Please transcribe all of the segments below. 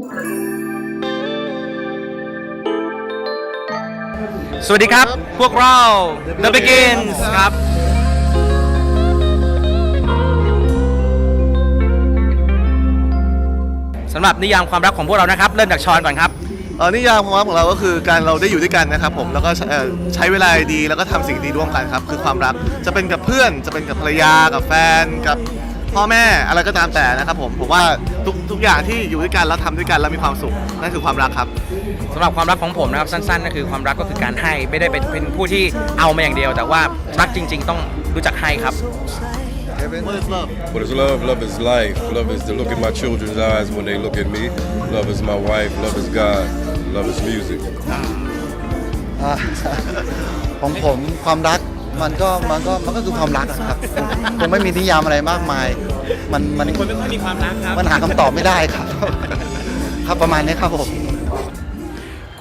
สวัสดีครับ พวกเรา The Begins ครับ สำหรับนิยามความรักของพวกเรานะครับ เริ่มจากชอนก่อนครับ เออนิยามความรักของเราก็คือการเราได้อยู่ด้วยกันนะครับผมแล้วก็เอ่อใช้เวลาดีแล้วก็ทำสิ่งดีร่วมกันครับคือความรักจะเป็นกับเพื่อนจะเป็นกับภรรยากับแฟนกับ พ่อแม่อะไรก็ตามแต่นะครับผมผมว่าทุกทุกอย่างที่อยู่ด้วยกันแล้วทำด้วยกันแล้วมีความสุขนั่นคือความรักครับ สำหรับความรักของผมนะครับสั้นๆก็คือความรักก็คือการให้ไม่ได้เป็นเป็นผู้ที่เอามาอย่างเดียว แต่ว่ารักจริง ๆ ต้องรู้จักให้ครับ What is love What is love? Love is life. Love is to look in my children's eyes when they look at me. Love is my wife. Love is God. Love is music. อ่า ของผมความรัก มันก็มันก็มันก็คือความรักอะครับคงคงไม่มีนิยามอะไรมากมาย มันมันคนไม่ค่อยมีความรักครับมันหาคำตอบไม่ได้ครับ ครับประมาณนี้ครับผม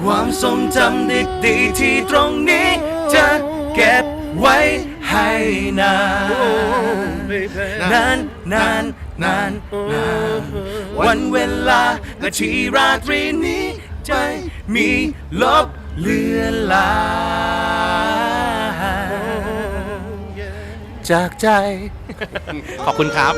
ความทรงจำดีๆที่ตรงนี้ จะเก็บไว้ให้นานนานนานนานนานวันเวลานาทีราตรีนี้จะมีลบเลือนลาง จากใจ ขอบคุณครับ